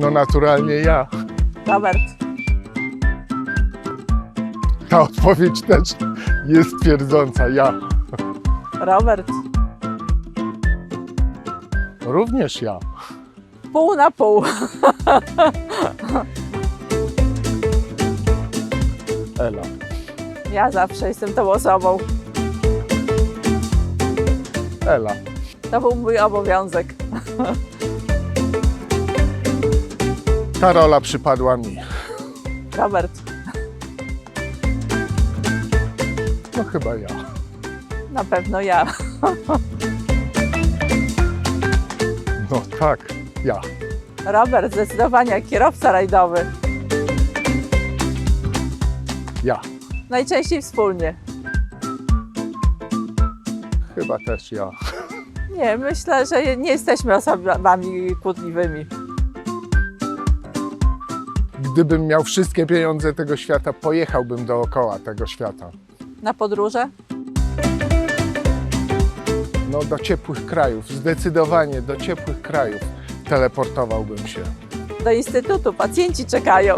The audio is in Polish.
No naturalnie ja. Robert. Ta odpowiedź też jest twierdząca. Ja. Robert. Również ja. Pół na pół. Ela. Ja zawsze jestem tą osobą. Ela. To był mój obowiązek. Ta rola przypadła mi. Robert. No chyba ja. Na pewno ja. No tak, ja. Robert, zdecydowanie kierowca rajdowy. Ja. Najczęściej wspólnie. Chyba też ja. Nie, myślę, że nie jesteśmy osobami kłótliwymi. Gdybym miał wszystkie pieniądze tego świata, pojechałbym dookoła tego świata. Na podróże? No do ciepłych krajów, zdecydowanie do ciepłych krajów teleportowałbym się. Do instytutu. Pacjenci czekają.